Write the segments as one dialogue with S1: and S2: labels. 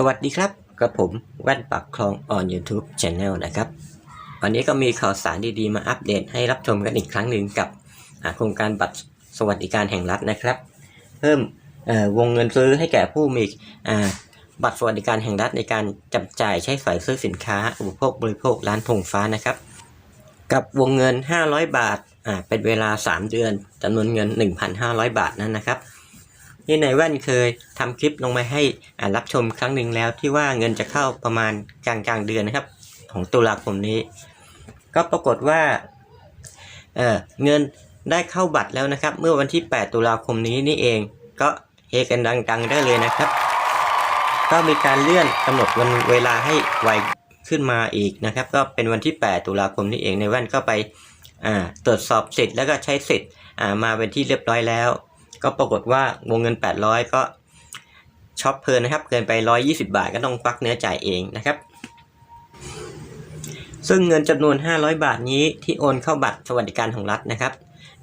S1: สวัสดีครับกับผมแว่นปากคลอง on YouTube Channel นะครับ วันนี้ก็มีข่าวสารดีๆ มาอัปเดตให้รับชมกันอีกครั้งหนึ่งกับโครงการบัตรสวัสดิการแห่งรัฐนะครับ เพิ่มวงเงินซื้อให้แก่ผู้มีบัตรสวัสดิการแห่งรัฐในการจับจ่ายใช้สอยซื้อสินค้า อุปโภคบริโภคร้านธงฟ้านะครับ กับวงเงิน 500 บาทเป็นเวลา 3 เดือนจำนวนเงิน 1,500 บาทนั่นนะครับ ที่ในแว่นเคยทำคลิปลงมาให้รับชมครั้งหนึ่งแล้วที่ว่าเงินจะเข้าประมาณกลางกลางเดือนนะครับ ของตุลาคมนี้ ก็ปรากฏว่าเเงินได้เข้าบัตรแล้วนะครับ เมื่อวันที่ 8 ตุลาคมนี้นี่เอง ก็เฮกันดังๆได้เลยนะครับ ก็มีการเลื่อนกำหนดวันเวลาให้ไวขึ้นมาอีกนะครับ ก็เป็นวันที่ 8 ตุลาคมนี้เองในแว่นก็ไปตรวจสอบสิทธิ์แล้วก็ใช้สิทธิ์มาเป็นที่เรียบร้อยแล้ว ก็ปรากฏว่าวงเงิน 800 ก็ช็อปเพลินนะครับเกินไป 120 บาทก็ต้องควักเนื้อจ่ายเองนะครับ ซึ่งเงินจำนวน 500 บาทนี้ที่โอนเข้าบัตรสวัสดิการของรัฐนะครับ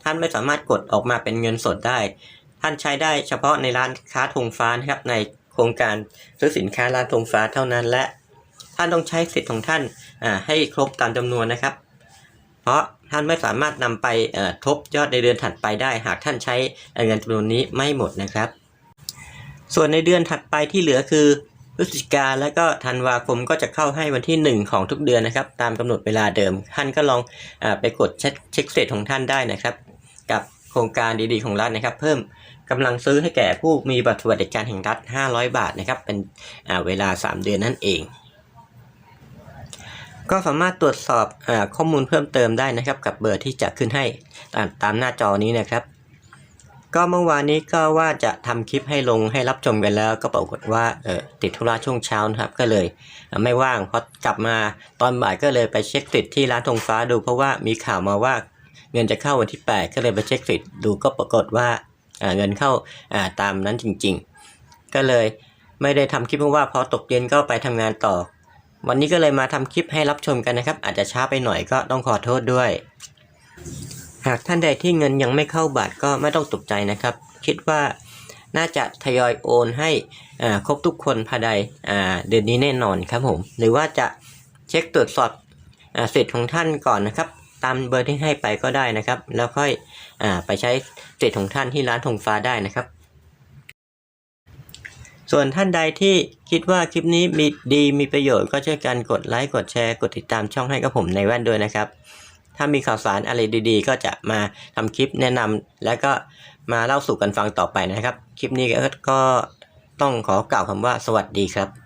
S1: ท่านไม่สามารถกดออกมาเป็นเงินสดได้ ท่านใช้ได้เฉพาะในร้านค้าธงฟ้านะครับในโครงการซื้อสินค้าร้านธงฟ้าเท่านั้นและท่านต้องใช้สิทธิ์ของท่านให้ครบตามจำนวนนะครับ เพราะ ท่านไม่สามารถนำไปทบยอดในเดือนถัดไปได้ หากท่านใช้เงินจำนวนนี้ไม่หมดนะครับ ส่วนในเดือนถัดไปที่เหลือคือพฤศจิกาและก็ธันวาคมก็จะเข้าให้วันที่ 1 ของทุกเดือนนะครับ ตามกำหนดเวลาเดิม ท่านก็ลองอไปกดเช็คเสร็จของท่านได้นะครับ กับโครงการดีๆของรัฐนะครับ เพิ่มกำลังซื้อให้แก่ผู้มีบัตรสวัสดิการแห่งรัฐ 500 บาทนะครับ เป็นเวลา 3 เดือนนั่นเอง ก็สามารถตรวจสอบอข้อมูลเพิ่มเติมได้นะครับ กับเบอร์ที่จะขึ้นให้ตามตามหน้าจอนี้นะครับ ก็เมื่อวานนี้ก็ว่าจะทำคลิปให้ลงให้รับชมกันแล้ว ก็ปรากฏว่าเออติดธุระช่วงเช้านะครับ ก็เลยไม่ว่างพอกลับมาตอนบ่ายก็เลยไปเช็คสิทธิ์ที่ร้านธงฟ้าดู เพราะว่ามีข่าวมาว่าเงินจะเข้าวันที่ 8 ก็เลยไปเช็คสิทธิ์ดูก็ปรากฏว่าเงินเข้าตามนั้นจริง ๆ ก็เลยไม่ได้ทำคลิปเพราะว่าพอตกเย็นก็ไปทำงานต่อ วันนี้ก็เลยมาทำคลิปให้รับชมกันนะครับ อาจจะช้าไปหน่อยก็ต้องขอโทษด้วย หากท่านใดที่เงินยังไม่เข้าบัตรก็ไม่ต้องตกใจนะครับ คิดว่าน่าจะทยอยโอนให้ครบทุกคนภายในเดือนนี้แน่นอนครับผม หรือว่าจะเช็คตรวจสอบอสิทธิ์ของท่านก่อนนะครับ ตามเบอร์ที่ให้ไปก็ได้นะครับ แล้วค่อยอไปใช้สิทธิ์ของท่านที่ร้านธงฟ้าได้นะครับ ส่วนท่านใดที่คิดว่าคลิปนี้มีดีมีประโยชน์ก็ช่วยกันกดไลค์กดแชร์กดติดตามช่องให้กับผมในแว่นด้วยนะครับ ถ้ามีข่าวสารอะไรดีๆ ก็จะมาทำคลิปแนะนำและก็มาเล่าสู่กันฟังต่อไปนะครับ คลิปนี้ก็ต้องขอกล่าวคำว่าสวัสดีครับ